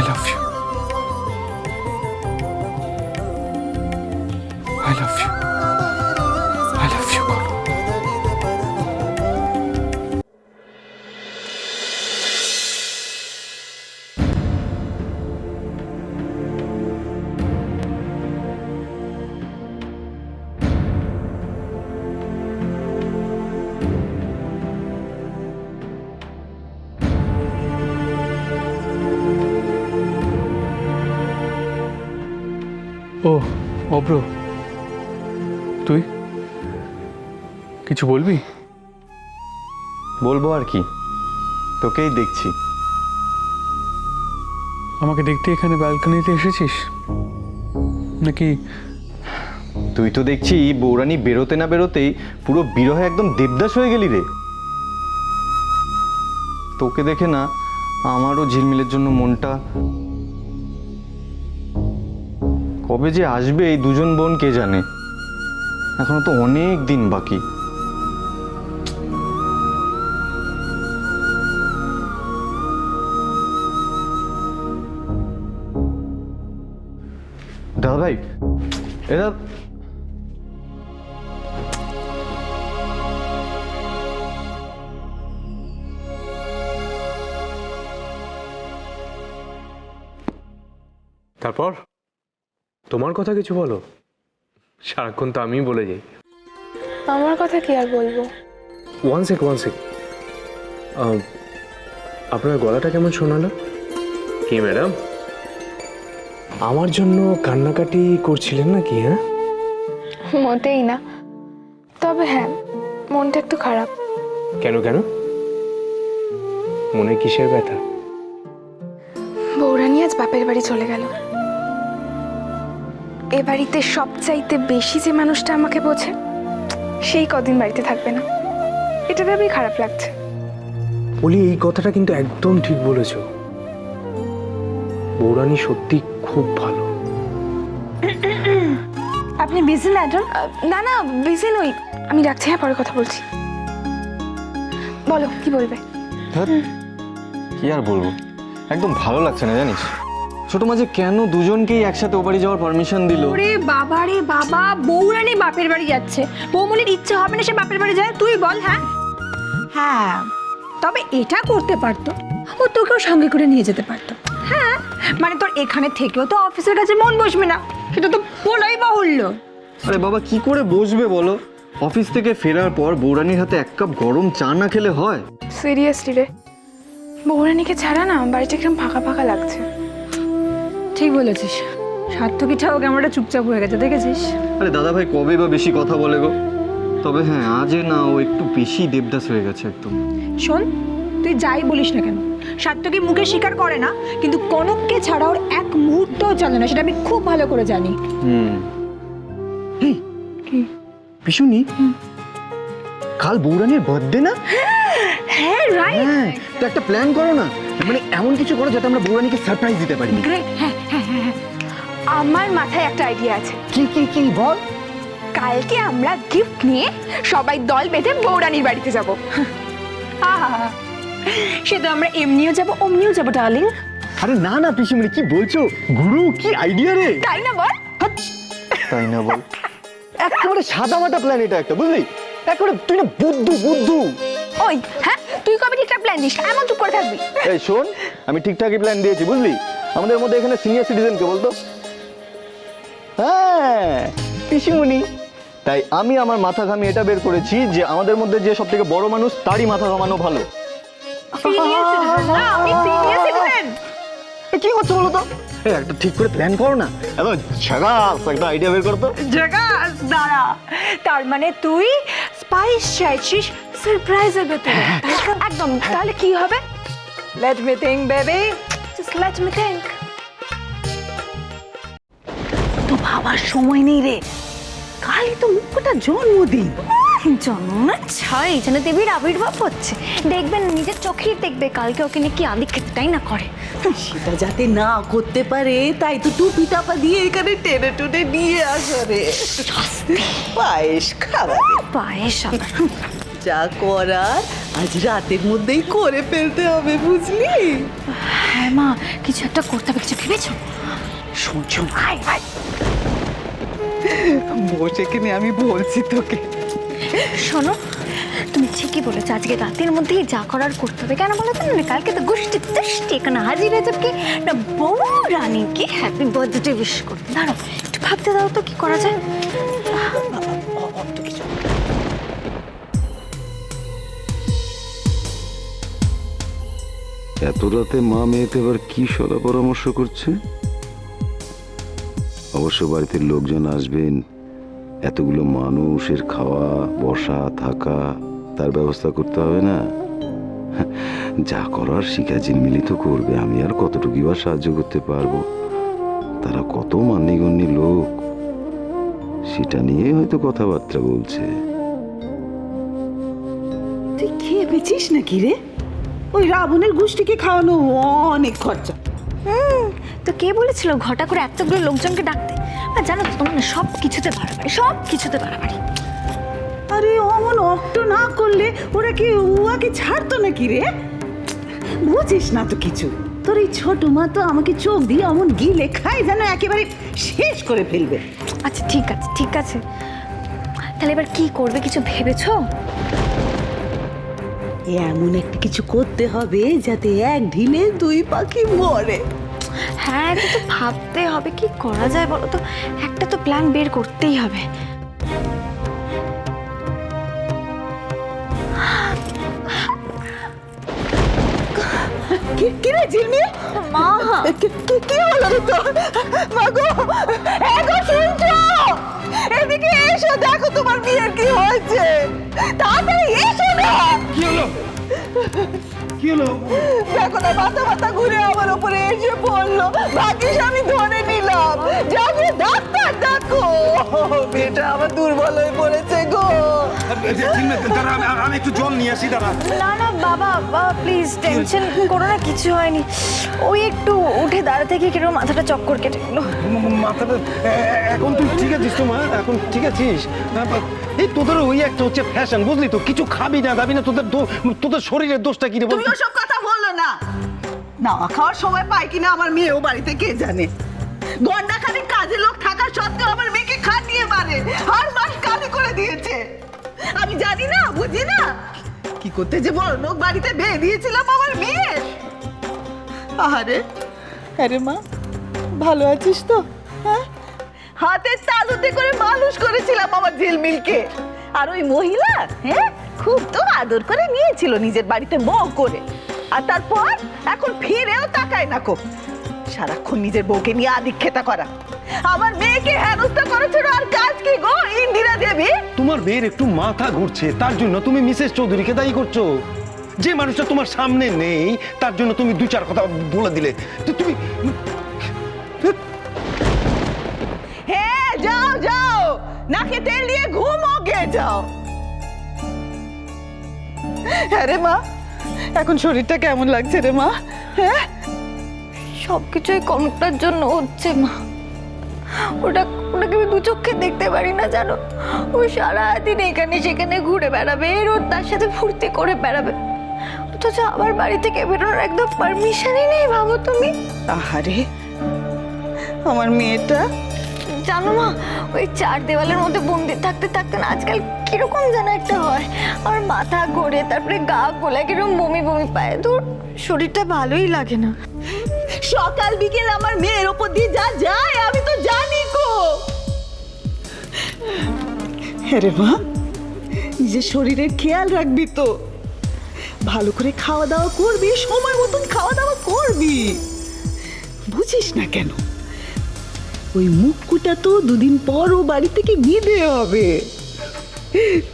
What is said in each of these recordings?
I love you. ও অব্র তুই কিছু বলবি? বলব আর কি। তোকেই দেখছি। আমাকে দেখতে এখানে ব্যালকনিতে এসেছিস? নাকি তুই তো দেখছি বৌরানী বেরোতে না বেরোতেই পুরো বিরহে একদম দেবদাস হয়ে গেলি রে। তোকে দেখে না আমারও ঝিলমিলের জন্য মনটা কবে যে আসবে এই দুজন বোন কে জানে? এখনও তো অনেক দিন বাকি। ভাই তারপর? তোমার কথা কিছু বলো? সারাক্ষণ তো আমিই বলে যাই। আমার কথা কি আর বলব? ওয়ান সেক ওয়ান সেক আপনার গলাটা কেমন শোনালো? কি ম্যাডাম? আমার জন্য কান্নাকাটি করছিলেন নাকি হ্যাঁ? মোটেই না। তবে হ্যাঁ মনটা একটু খারাপ। কেন কেন? মনে কিসের ব্যথা? বৌরানি আজ বাপের বাড়ি চলে গেল। এ বাড়িতে সবচাইতে বেশি যে মানুষটা আমাকে বোঝে সেই কদিন বাড়িতে থাকবে না। এটা ভেবেই খারাপ লাগছে। বলি এই কথাটা কিন্তু একদম ঠিক বলেছ। বৌরানী সত্যি খুব ভালো। আপনি বিজি ম্যাডাম না না বিজি নই। আমি রাখছি হ্যাঁ পরে কথা বলছি। বলো কি বলবে? কি আর বলব? একদম ভালো লাগছে না জানিস? ছোট মাঝে কেন দুজনকেই একসাথে ও বাড়ি যাওয়ার পারমিশন দিল? ওরে বাবা রে বাবা বউরানি বাপের বাড়ি যাচ্ছে। বৌমনির ইচ্ছে হবে না সে বাপের বাড়ি যায় তুই বল হ্যাঁ? হ্যাঁ তবে এটা করতে পারতো। ও তোকেও সঙ্গে করে নিয়ে যেতে পারতো। হ্যাঁ মানে তোর এখানে থেকেও তো অফিসের কাছে মন বসবে না। সেটা তো বলাই বাহুল্য। আরে বাবা কি করে বসবে বলো? অফিস থেকে ফেরার পর বৌরানির হাতে এক কাপ গরম চা না খেলে হয়? সিরিয়াসলি রে। বৌরানিকে ছাড়া না বাড়িটা কিরম ফাঁকা ফাঁকা লাগছে। ঠিক বলেছিস। সার্থকী ঠাও ক্যামেরাটা চুপচাপ হয়ে গেছে দেখেছিস? আরে দাদা ভাই কবে বা বেশি কথা বলে গো? তবে হ্যাঁ আজে না ও একটু বেশি দেবদাস হয়ে গেছে একদম। শোন তুই যাই বলিস না কেন। সার্থকী মুখে স্বীকার করে না কিন্তু কনককে ছাড়া ওর এক মুহূর্তও চলে না সেটা আমি খুব ভালো করে জানি। হুম। কি? পিসুনি কাল বৌরানির বার্থডে না? হ্যাঁ রাইট হ্যাঁ তো একটা প্ল্যান করো না। মানে এমন কিছু করো যাতে আমরা বৌরানিকে সারপ্রাইজ দিতে পারি। গ্রেট হ্যাঁ হ্যাঁ হ্যাঁ আমার মাথায় একটা আইডিয়া আছে। কি কি কি বল? কালকে আমরা গিফট নিয়ে সবাই দল বেঁধে বৌরানির বাড়িতে যাব। আহা, সে তো আমরা এমনিও যাব অমনিও যাব ডার্লিং আরে না না পিসুমণি কি বলছো? গুরু কি আইডিয়া রে? তাই না বল? তাই না বল। একেবারে সাদা মাটা প্ল্যান এটা একটা বুঝলি? একেবারে তুই না বুদ্ধু বুদ্ধু। ওই হ্যাঁ? তুই কবে ঠিকঠাক প্ল্যান দিস? এমন চুপ করে থাকবি। এই শোন আমি ঠিকঠাকই প্ল্যান দিয়েছি বুঝলি? আমাদের মধ্যে এখানে সিনিয়র সিটিজেন কে বলতো? হ্যাঁ পিসিমণি। তাই আমি আমার মাথা ঘামি এটা বের করেছি যে আমাদের মধ্যে যে সব থেকে বড় মানুষ তারই মাথা ঘামানো ভালো। কি করছ বলো তো? একটা ঠিক করে প্ল্যান করো না। ঝাগাস একটা আইডিয়া বের করো তো। জাগাস দাঁড়া। তার মানে তুই স্পাইস চাইছিস সারপ্রাইজের ভেতরে? একদম। তাহলে কি হবে? Let me think baby just let me think তো ভাবার সময় নেই রে। কালই তো মুখটা জন্মদিন। জন্ম ছাই যেন দেবীর আবির্ভাব হচ্ছে। দেখবেন নিজের চোখেই দেখবে কালকে ওকে নিয়ে কি আদি ক্ষেত্রটাই না করে। সেটা যাতে না করতে পারে তাই তো টুপি টাপা দিয়ে এখানে টেনে টুনে নিয়ে আসা রে। পায়েস খাওয়া পায়েস যা করার আজ রাতের মধ্যেই করে ফেলতে হবে বুঝলি? হ্যাঁ মা কিছু একটা করতে হবে কিছু ভেবেছো? শোন শোন আয় আয়। বসে কিনে আমি বলছি তোকে। শোনো, তুমি ঠিকই বলেছ, আজকে রাতের মধ্যেই যা করার করতে হবে। কেন বলো তো? না, কালকে তো গোষ্ঠী দৃষ্টি এখানে হাজির যাবে না, বউ রানীকে হ্যাপি বার্থডে উইশ করতে। দাঁড়ো একটু ভাবতে দাও তো, কি করা যায়? এত রাতে মা মেয়েতে এবার কি সদা পরামর্শ করছে? অবশ্য বাড়িতে লোকজন আসবেন এতগুলো মানুষের খাওয়া বসা থাকা তার ব্যবস্থা করতে হবে না? যা করার শিখা ঝিলমিলি তো করবে আমি আর কতটুকু বা সাহায্য করতে পারব? তারা কত মান্যগণ্য লোক। সেটা নিয়ে হয়তো কথাবার্তা বলছে। তুই খেয়ে পেয়েছিস নাকি রে? ওই রাবণের গোষ্ঠীকে খাওয়ানো অনেক খরচা। হুম তো কে বলেছিল ঘটা করে এতগুলো লোকজনকে ডাকতে? আর জানো তো তোমার না সব কিছুতে বাড়াবাড়ি সব কিছুতে বাড়াবাড়ি। আরে অমন অক্ট না করলে ওরা কি উয়াকে ছাড়তো নাকি রে? বুঝিস না তো কিছু। তোর এই ছোট মা তো আমাকে চোখ দিয়ে অমন গিলে খায় যেন একেবারে শেষ করে ফেলবে। আচ্ছা ঠিক আছে ঠিক আছে। তাহলে এবার কি করবে কিছু ভেবেছো? এমন একটা কিছু করতে হবে যাতে এক ঢিলে দুই পাখি মরে। হ্যাঁ কিন্তু ভাবতে হবে কি করা যায় বলো তো? একটা তো প্ল্যান বের করতেই হবে। কি কি রে ঝিলমিল মা! কি কি- হলো রে তোর? মাগো এগো শুনছো এদিকে এসো দেখো তোমার বিয়ের কি হয়েছে। তাড়াতাড়ি এসো না! কি হলো? কি হলো? দেখো না মাথা মাথা ঘুরে আমার উপরে এসে পড়ল। ভাগ্যিস আমি ধরে নিলাম। যাবে ডাক্তার দেখো মেয়েটা আমার দুর্বল হয়ে পড়েছে গো। আমি একটু জল নিয়ে আসি দাঁড়া না না বাবা বাবা প্লিজ টেনশন করো না কিছু হয়নি। ওই একটু উঠে দাঁড়া থেকে কীরকম মাথাটা চক্কর কেটে গেল। মাথাটা এখন তুই ঠিক আছিস তো মা? এখন ঠিক আছিস? এই তোদের ওই একটা হচ্ছে ফ্যাশন বুঝলি তো? কিছু খাবি না দাবি না তোদের তোদের শরীরের দোষটা কি রে বল? তুমি ওসব কথা বলল না। নাওয়া খাওয়ার সময় পাই কিনা আমার মেয়েও বাড়িতে কে জানে? গন্ডা খালি কাজে লোক থাকা সত্ত্বেও আমার মেয়েকে খাটিয়ে মারে। আর মাস কালি করে দিয়েছে। আমি জানি না বুঝি না। কি করতে যে বড় লোক বাড়িতে বিয়ে দিয়েছিলাম আমার মেয়ে আরে আরে মা ভালো আছিস তো? হ্যাঁ? হাতের তালুতে করে মানুষ করেছিলাম আমার ঝিলমিলকে। আর ওই মহিলা হ্যাঁ খুব তো আদর করে নিয়েছিল নিজের বাড়িতে বউ করে। আর তারপর এখন ফিরেও তাকায় না কো। সারাক্ষণ নিজের বউকে নিয়ে আদিক্ষেতা করা। আমার মেয়েকে হেনস্থা করেছিল আর কাজ কি গো ইন্দিরা দেবী? তোমার মেয়ের একটু মাথা ঘুরছে তার জন্য তুমি মিসেস চৌধুরীকে দায়ী করছ। যে মানুষটা তোমার সামনে নেই তার জন্য তুমি দু চার কথা বলে দিলে। তো তুমি হ্যাঁ যাও যাও! নাকে তেল দিয়ে ঘুমো গে যাও। হ্যাঁ রে মা এখন শরীরটা কেমন লাগছে রে মা? হ্যাঁ? সব কিছুই কনকটার জন্য হচ্ছে মা। ওটা ওটাকে আমি দু চোখে দেখতে পারি না জানো? ও সারাদিন এখানে সেখানে ঘুরে বেড়াবে এর রোজ তার সাথে ফুর্তি করে বেড়াবে। অথচ আবার বাড়ি থেকে বেরোনোর একদম পারমিশনই নেই ভাবো তুমি। আহারে আমার মেয়েটা? জানো মা ওই চার দেওয়ালের মধ্যে বন্দি থাকতে থাকতে না আজকাল কীরকম যেন একটা হয়। আমার মাথা ঘোরে তারপরে গা গোলা কীরকম বমি বমি পায়। দূর শরীরটা ভালোই লাগে না। সকাল বিকেল আমার মেয়ের ওপর দিয়ে যা যায়, আমি তো জানি কো। হ্যাঁ রে মা, নিজের শরীরের খেয়াল রাখবি তো। ভালো করে খাওয়া দাওয়া করবি, সময় মতন খাওয়া দাওয়া করবি। বুঝিস না কেন, ওই মুখকুটা তো দুদিন পর ও বাড়ি থেকে বিদে হবে।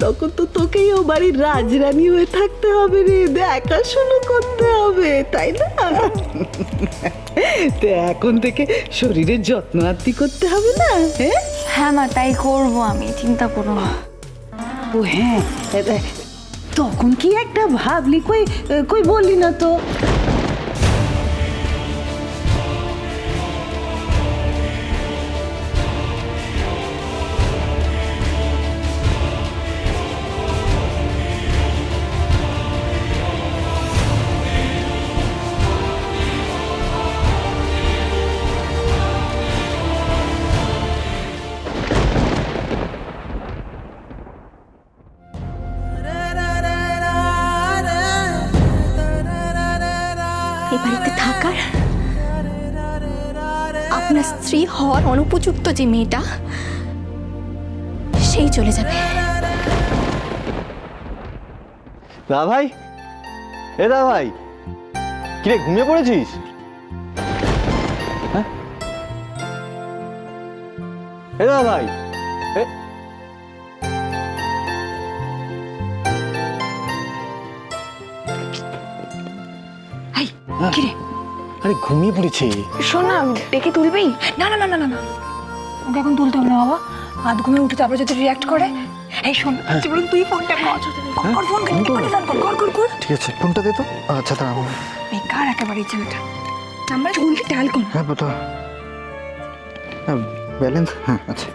তখন তো তোকেই ও বাড়ির রাজরানী হয়ে থাকতে হবে রে। দেখাশুনো করতে হবে তাই না? তো এখন থেকে শরীরের যত্ন আত্তি করতে হবে না হ্যাঁ হ্যাঁ মা তাই করব আমি চিন্তা করো না। ও হ্যাঁ তখন কি একটা ভাবলি কই কই বললি না তো? এ বাড়িতে থাকার? আপনার স্ত্রী হওয়ার অনুপযুক্ত যে মেয়েটা, সেই চলে যাবে। ভাই, এ দা ভাই কিরে ঘুমিয়ে পড়েছিস? হ্যাঁ? এ দা ভাই, এ কিরে? আরে ঘুমিয়ে পড়েছে। শোন না ডেকে তুলবি না না না না না না। ওকে এখন তুলতে হবে না বাবা। আধ ঘুমে উঠে তারপরে যদি রিয়াক্ট করে। এই শোন জীবন তুই ফোনটা কর। কর ফোন কর ফোন কর। কর কর কর। ঠিক আছে ফোনটা দে তো। আচ্ছা দাঁড়াও বেকার একেবারে ছেলেটা। নাম্বার জলদি ডায়াল কর। হ্যাঁ বতো হ্যাঁ ব্যালেন্স হ্যাঁ আচ্ছা